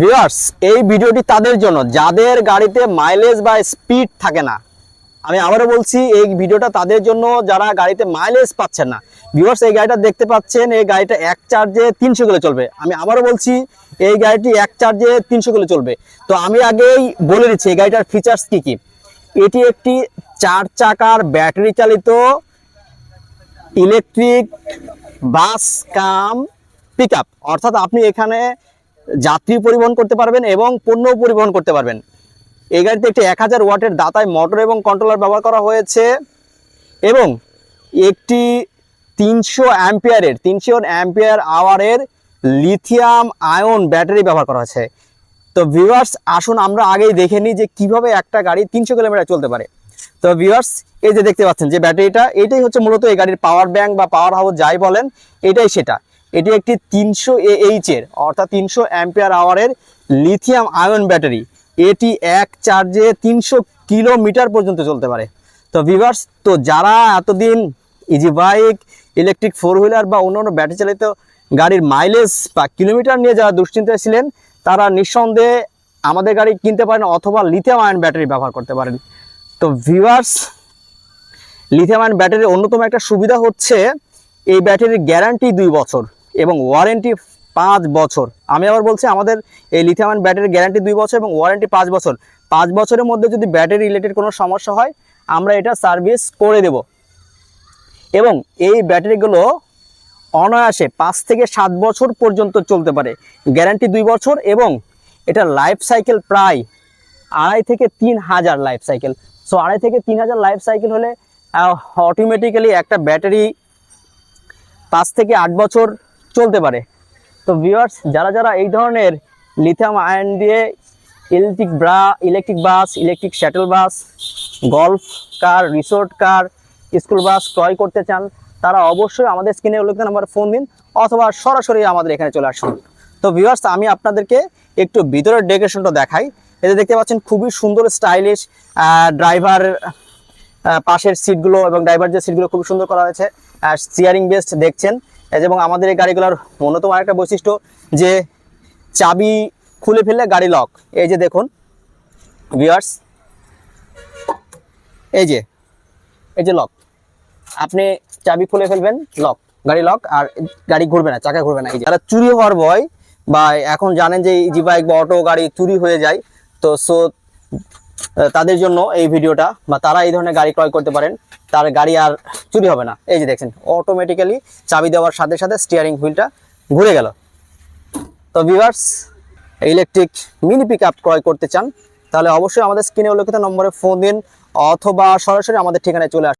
Viewers, এই ভিডিওটি তাদের জন্য। যাদের গাড়িতে মাইলেজ বা স্পিড থাকে না, আমি আবারও বলছি, এই ভিডিওটা তাদের জন্য যারা গাড়িতে মাইলেজ পাচ্ছেন না, ভিউয়ার্স, এই গাড়িটা দেখতে পাচ্ছেন, এই গাড়িটা এক চার্জে তিনশো কিলো চলবে। আমি আবারও বলছি, এই গাড়িটি এক চার্জে তিনশো কিলো চলবে। তো আমি আগেই বলে দিচ্ছি, এই গাড়িটার ফিচার্স কি কি? এটি একটি চার চাকার ব্যাটারি চালিত ইলেকট্রিক বাস কাম পিক অর্থাৎ আপনি এখানে যাত্রী পরিবহন করতে পারবেন এবং পণ্য পরিবহন করতে পারবেন। এই গাড়িতে একটি এক হাজার ওয়াটের দাতায় মোটর এবং কন্ট্রোলার ব্যবহার করা হয়েছে এবং একটি তিনশো অ্যাম্পিয়ারের, তিনশো অ্যাম্পিয়ার আওয়ারের লিথিয়াম আয়ন ব্যাটারি ব্যবহার করা হয়েছে। তো ভিউয়ার্স আসুন আমরা আগেই দেখে নিই যে কীভাবে একটা গাড়ি তিনশো কিলোমিটার চলতে পারে। তো ভিউয়ার্স এই যে দেখতে পাচ্ছেন যে ব্যাটারিটা, এটাই হচ্ছে মূলত এই গাড়ির পাওয়ার ব্যাংক বা পাওয়ার হাউস যাই বলেন, এটাই সেটা। এটি একটি তিনশো এইচ এর, অর্থাৎ তিনশো অ্যাম্পিয়ার আওয়ারের লিথিয়াম আয়ন ব্যাটারি। এটি এক চার্জে তিনশো কিলোমিটার পর্যন্ত চলতে পারে। তো ভিভার্স তো যারা এতদিন easy bike electric four wheeler বা অন্যান্য ব্যাটারি চালিত গাড়ির মাইলেজ বা কিলোমিটার নিয়ে যারা দুশ্চিন্তায় ছিলেন, তারা নিঃসন্দেহে আমাদের গাড়ি কিনতে পারেন অথবা লিথিয়াম আয়ন ব্যাটারি ব্যবহার করতে পারেন। তো ভিভার্স লিথিয়াম আয়ন ব্যাটারির অন্যতম একটা সুবিধা হচ্ছে, এই ব্যাটারির গ্যারান্টি দুই বছর। এবং ওয়ারেন্টি পাঁচ বছর। আমি আবার বলছি, আমাদের এই লিথিয়াম আয়ন ব্যাটারির গ্যারান্টি দুই বছর এবং ওয়ারেন্টি পাঁচ বছর। পাঁচ বছরের মধ্যে যদি ব্যাটারি রিলেটেড কোনো সমস্যা হয়, আমরা এটা সার্ভিস করে দেব। এবং এই ব্যাটারিগুলো অনায়াসে পাঁচ থেকে সাত বছর পর্যন্ত চলতে পারে। গ্যারান্টি দুই বছর এবং এটা লাইফ সাইকেল প্রায় আড়াই থেকে তিন হাজার লাইফ সাইকেল সো আড়াই থেকে তিন হাজার লাইফ সাইকেল হলে অটোমেটিক্যালি একটা ব্যাটারি পাঁচ থেকে আট বছর চলতে পারে। তো ভিউয়ার্স যারা যারা এই ধরনের লিথিয়াম আয়ন দিয়ে electric bra electric bus electric shuttle bus golf car resort car school bus ক্রয় করতে চান, তারা অবশ্যই আমাদের স্ক্রিনে উল্লেখিত নাম্বারে ফোন দিন অথবা সরাসরি আমাদের এখানে চলে আসুন। তো ভিউয়ার্স আমি আপনাদেরকে একটু ভিতরের ডেকোরেশনটা দেখাই। এতে দেখতে পাচ্ছেন, খুবই সুন্দর স্টাইলিশ ড্রাইভার পাশের সিটগুলো এবং ড্রাইভার যে সিটগুলো খুব সুন্দর করা হয়েছে আর স্টিয়ারিং বেস্ট দেখছেন। এবং আমাদের এই গাড়িগুলোর অন্যতম আরেকটা বৈশিষ্ট্য যে চাবি খুলে ফেললে গাড়ি লক এই যে দেখুন ভিউয়ার্স এই যে এই যে লক আপনি চাবি খুলে ফেলবেন লক গাড়ি লক আর গাড়ি ঘুরবে না, চাকা ঘুরবে না। এই যে যারা চুরি হওয়ার ভয় বা এখন জানেন যে ইজি বাইক বা অটো গাড়ি চুরি হয়ে যায়, তো সো তাদের জন্য এই ভিডিওটা বা তারা এই ধরনের গাড়ি ক্রয় করতে পারেন, তার গাড়ি আর চুরি হবে না। এই যে দেখছেন অটোমেটিক্যালি চাবি দেওয়ার সাথে সাথে স্টিয়ারিং হুইলটা ঘুরে গেল। তো ভিভার্স ইলেকট্রিক মিনি পিক ক্রয় করতে চান, তাহলে অবশ্যই আমাদের স্ক্রিনে উল্লেখিত নম্বরে ফোন দিন, অথবা সরাসরি আমাদের ঠিকানায় চলে আসুন